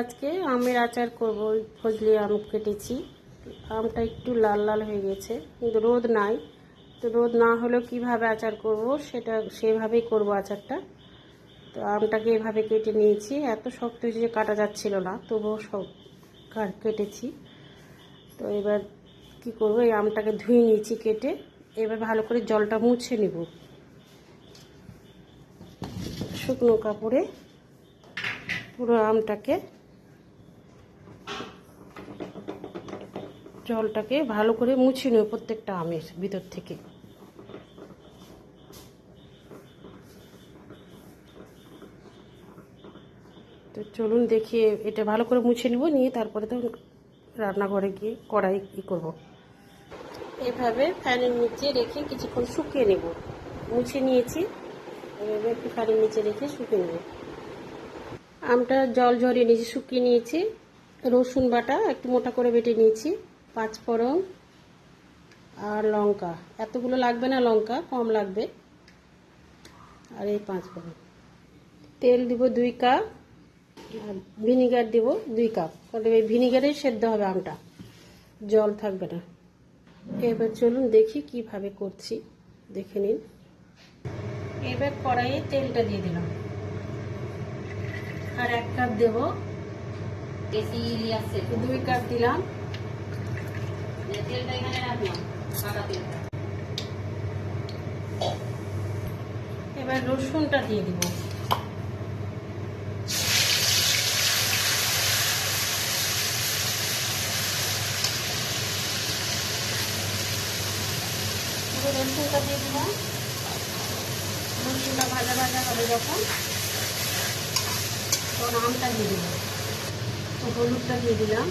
আজকে আমের আচার করব ফজলি আম কেটেছি। আমটা একটু লাল লাল হয়ে গেছে, কিন্তু রোদ নাই। তো রোদ না হলেও কীভাবে আচার করব, সেটা সেভাবেই করব আচারটা। তো আমটাকে এভাবে কেটে নিয়েছি। এত শক্ত হয়েছে যে কাটা যাচ্ছিল না, তবুও সব কেটেছি। তো এবার কি করব, এই আমটাকে ধুয়ে নিয়েছি কেটে। এবার ভালো করে জলটা মুছে নেব। শুকনো কাপড়ে পুরো আমটাকে জলটাকে ভালো করে মুছে নেব প্রত্যেকটা আমের ভিতর থেকে। তো চলুন দেখি এটা ভালো করে মুছে নেব, নিয়ে তারপরে তো রান্নাঘরে গিয়ে কড়াই ই করব। এভাবে ফ্যানের নিচে রেখে কিছুক্ষণ শুকিয়ে নেব। মুছে নিয়েছি, এভাবে একটু ফ্যানের নিচে রেখে শুকিয়ে নেব। আমটা জল ঝরিয়ে নিয়েছি, শুকিয়ে নিয়েছি। রসুন বাটা একটু মোটা করে বেটে নিয়েছি। পাঁচ ফোড়ন আর লঙ্কা। এতগুলো লাগবে না লঙ্কা, কম লাগবে। আর এই পাঁচ ফোড়ন। তেল দিব দুই কাপ আর ভিনিগার দিব দুই কাপ। কারণ এই ভিনিগারেই সেদ্ধ হবে আমটা। জল থাকবে না। এবার চলুন দেখি কীভাবে করছি। দেখে নিন। এবার কড়াইয়ে তেলটা দিয়ে দিলাম। আর এক কাপ দেব দুই কাপ দিলাম। তেলটা এখানে রাখলাম এবার রসুনটা দিয়ে দিব। রসুনটা দিয়ে দিলাম রসুনটা ভাজা ভাজা হবে যখন। তখন আমটা দিয়ে দিলাম তো হলুদটা দিয়ে দিলাম।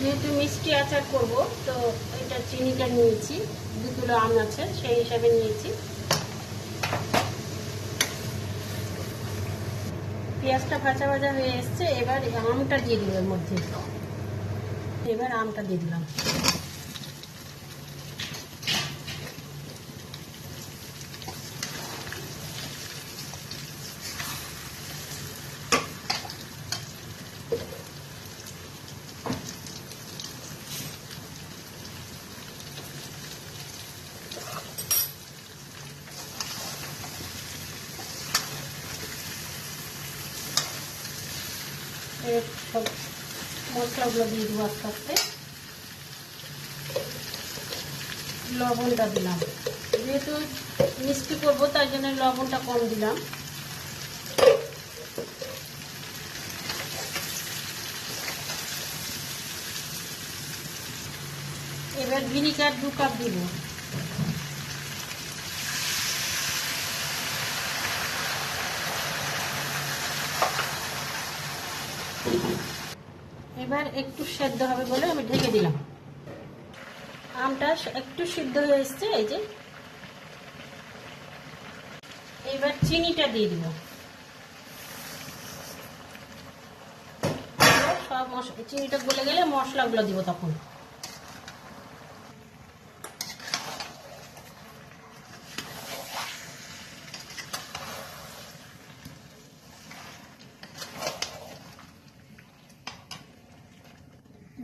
যেহেতু মিষ্টি আচার করব, তো এটা চিনিটা নিয়েছি, দু কিলো আম আছে, সেই হিসাবে নিয়েছি। পেঁয়াজটা ভাজা ভাজা হয়ে এসছে, এবার আমটা দিয়ে দিলাম এর মধ্যে। এবার আমটা দিয়ে দিলাম। মশলাগুলো দিয়ে দেবো আস্তে আস্তে লবণটা দিলাম যেহেতু মিষ্টি করব তাই জন্য লবণটা কম দিলাম এবার ভিনিগার দু কাপ দিব। এবার একটু সেদ্ধ হবে বলে আমি ঢেকে দিলাম। আমটা একটু সিদ্ধ হয়ে এসছে, এই যে। এবার চিনিটা দিয়ে দিব। সব মশলা চিনিটা গলে গেলে মশলাগুলো দিব তখন।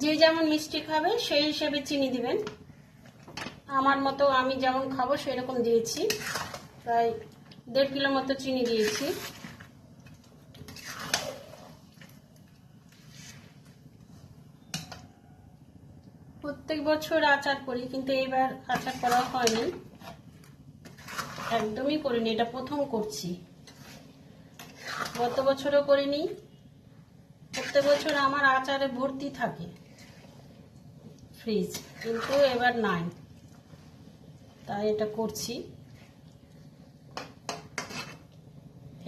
যে যেমন মিষ্টি খাবে, সেই হিসেবে চিনি দিবেন। আমার মতো আমি যেমন খাব, সেরকম দিয়েছি। প্রায় দেড় কিলো মতো চিনি দিয়েছি। প্রত্যেক বছর আচার করি, কিন্তু এইবার আচার করা হয়নি। একদমই করিনি, এটা প্রথম করছি। গত বছরও করিনি। প্রত্যেক বছর আমার আচারে ভর্তি থাকে। ফ্রিজ, কিন্তু এবার নাই। তাই এটা করছি।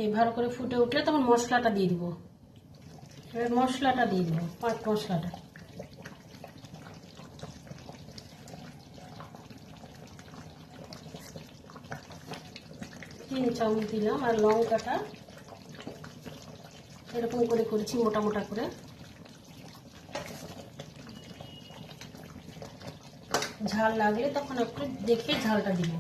এই ভালো করে ফুটে উঠলে তখন মশলাটা দিয়ে দিব। এবার মশলাটা দিয়ে দিব পাঁচ মশলাটা। তিন চামচ দিলাম আর লঙ্কাটা। এরকম করে করেছি, মোটা মোটা করে। ঝাল লাগলে তখন একটু দেখে ঝালটা দিব।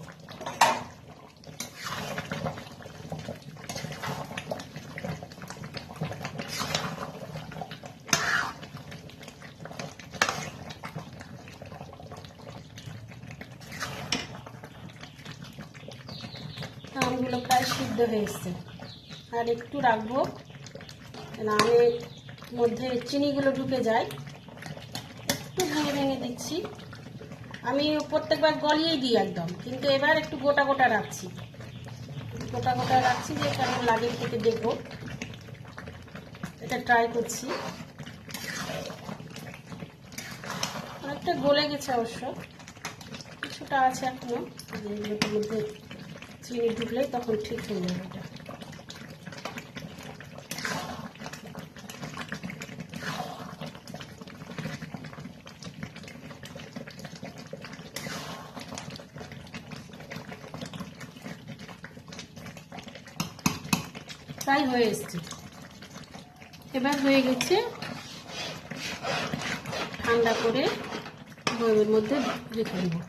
আমগুলো প্রায় সিদ্ধ হয়েছে আর একটু রাখব আমের মধ্যে চিনিগুলো ঢুকে যায়। একটু ভেঙে ভেঙে দিচ্ছি। আমি প্রত্যেকবার গলিয়েই দিই একদম, কিন্তু এবার একটু গোটা গোটা রাখছি। গোটা গোটা রাখছি যে কেমন লাগে থেকে দেখব। এটা ট্রাই করছি। অনেকটা গলে গেছে অবশ্য। কিছুটা আছে এখনও। যে মধ্যে চিনি ঢুকলে তখন ঠিক হয়ে যাবে এটা। প্রায় হয়ে এসছে। এবার হয়ে গেছে ঠান্ডা করে বইয়ের মধ্যে রেখে দেবো।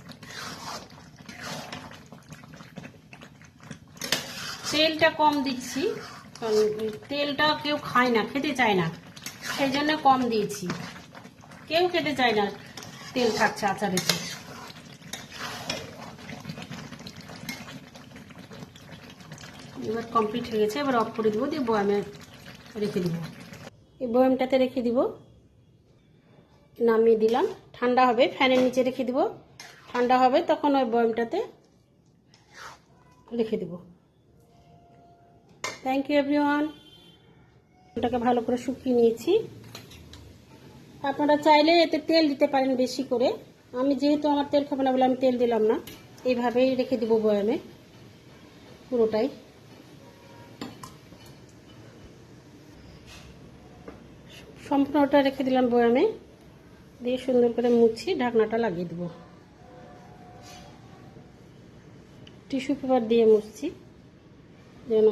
তেলটা কম দিচ্ছি, কারণ তেলটা কেউ খায় না, খেতে চায় না, সেই জন্য কম দিয়েছি। কেউ খেতে চায় না, তেল থাকছে আচারেতে এবার কমপ্লিট হয়ে গেছে, এবার অফ করে দেবো, দিয়ে বয়ামে রেখে দিব। এই বয়ামটাতে রেখে দিব, নামিয়ে দিলাম। ঠান্ডা হবে, ফ্যানের নিচে রেখে দিব। ঠান্ডা হবে, তখন ওই বয়ামটাতে রেখে দেব। থ্যাংক ইউ এভরিওয়ান ওটাকে ভালো করে শুকিয়ে নিয়েছি। আপনারা চাইলে এতে তেল দিতে পারেন বেশি করে। আমি যেহেতু আমার তেল খাব না বলে আমি তেল দিলাম না, এইভাবেই রেখে দিব বয়ামে, পুরোটাই। সম্পূর্ণটা রেখে দিলাম বয়ামে। দিয়ে সুন্দর করে মুছি, ঢাকনাটা লাগিয়ে দেব। টিস্যু পেপার দিয়ে মুছছি, যেন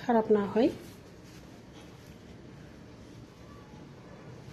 খারাপ না হয়।